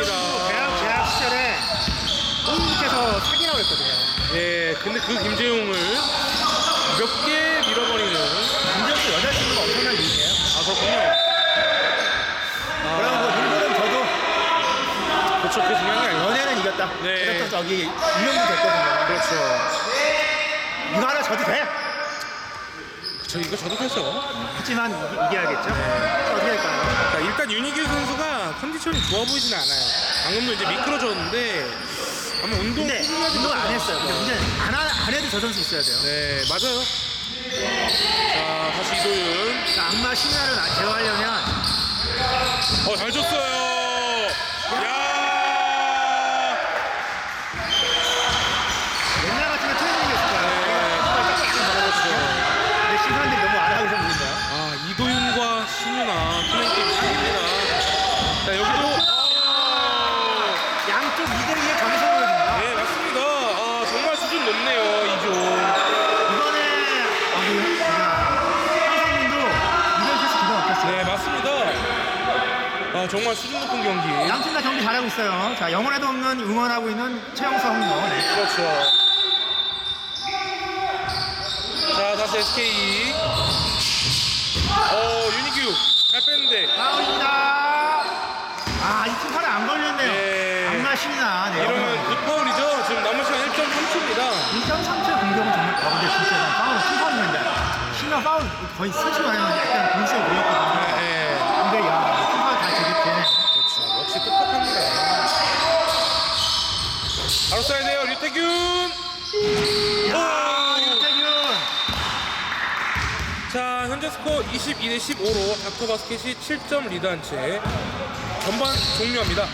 맞습니다. 대학 재학 시절에 홍님께서 사기라고 했거든요. 예, 근데 그 김재용을 몇 개 밀어버리는. 김정수 여자친구가 엄청난 일이에요. 아, 그렇군요. 그럼 뭐 일본은 저도 그렇죠. 그 중요한 게 아니고. 연애는 이겼다. 네. 그래서 저기 유명도 됐거든요. 그렇죠. 이거 하나 져도 돼. 그렇죠. 이거 저도 되죠. 하지만 이기, 이겨야겠죠. 어떻게 할까요? 자, 일단 선수가 컨디션이 좋아 보이진 않아요. 방금도 이제 미끄러졌는데 아마 운동 근데 하지 운동 안 못해서- 했어요. 근데 문제는 안, 하- 안 해도 저 선수 있어야 돼요. 네, 맞아요. 자, 다시 이도윤. 그 악마 신화를 아- 제어하려면 어, 잘 줬어요. 야! 옛날 같으면 트레이닝이 있을 거예요. 네, 그렇죠. 근데 신사람들이 너무 안 하고 있어 보인다. 아, 이도윤과 신유나 플레이팀 사기입니다. 자, 여기도. 아, 양쪽 2대2의 경선이거든요. 네, 맞습니다. 아, 정말 수준 높네요, 이조. 이번에 어디 한성민도 이번 패스 기가 막혔어요. 네, 맞습니다. 아, 정말 수준 높은 경기. 양팀 다 경기 잘하고 있어요. 자, 영원에도 없는 응원하고 있는 최영서 홍로. 네. 그렇죠. 자, 다시 SK. 어, 윤희규. 잘 뺐는데. 파울입니다. 아, 이 팀 팔에 안 걸렸네요. 네. 신나. 네. 이러면 굿파울이죠. 지금 남은 시간 1.3초입니다. 1.3초의 공격은 정말 어, 근데 진짜 난 파울 큰 파울인데 신나 파울 거의 스치고 나면 약간 공수에 보였거든요. 네. 근데 야, 큰 파울 다 저기 되네. 그렇죠. 역시 똑똑합니다. 바로 써야 돼요, 류태균. 야! 윤태균. 자, 현재 스코어 22대 15로 닥터바스켓이 7점 리드한 채 전반 종료합니다.